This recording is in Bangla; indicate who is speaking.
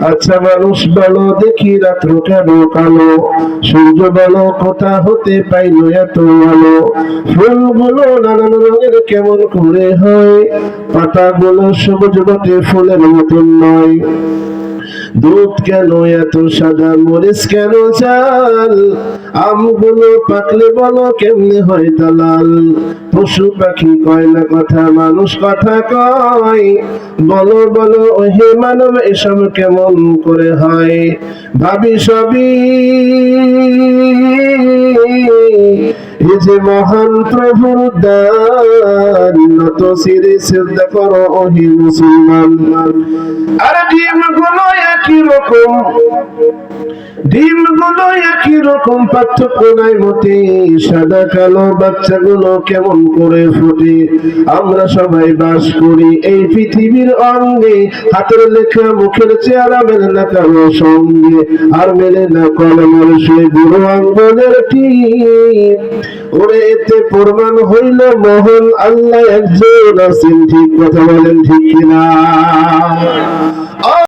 Speaker 1: আচ্ছা মানুষ বলো, দেখি রাত্র কেন কালো? সূর্য বলো, কথা হতে পাইল এত আলো ফুলগুলো নানান রঙের কেমন করে হয়? পাতাগুলো সবুজ বটে, ফুলের মতন নয়। দুধ কেন এত সাদা? মরিচ কেন চাল? আমগুলো পাকলে বলো কেমনে হয় দালাল? পশু পাখি কয় না কথা, মানুষ কথা কয়। বলো বলো, ওহে মানব, এসব কেমন করে হয়? ভাবি সবই। এই যে মহান প্রভুর দান, নত সিরে শ্রদ্ধা করো, ওহে মুসলমান। আর একই রকম। ডিমগুলো একই রকম, পার্থক্য নাই মতে সাদা, কালো বাচ্চাগুলো কেমন করে ফুটে? আমরা সবাই বাস করি এই পৃথিবীর অঙ্গে। হাতের লেখা, মুখের চেহারা মেলে না কারও সঙ্গে। আর মেলে না কলমের সে বুড়ো আঙ্গলের টিপ। ওরে, এতে প্রমাণ হইল মোহন আল্লাহ একজন আছেন। ঠিক কথা বলেন ঠিক কিনা?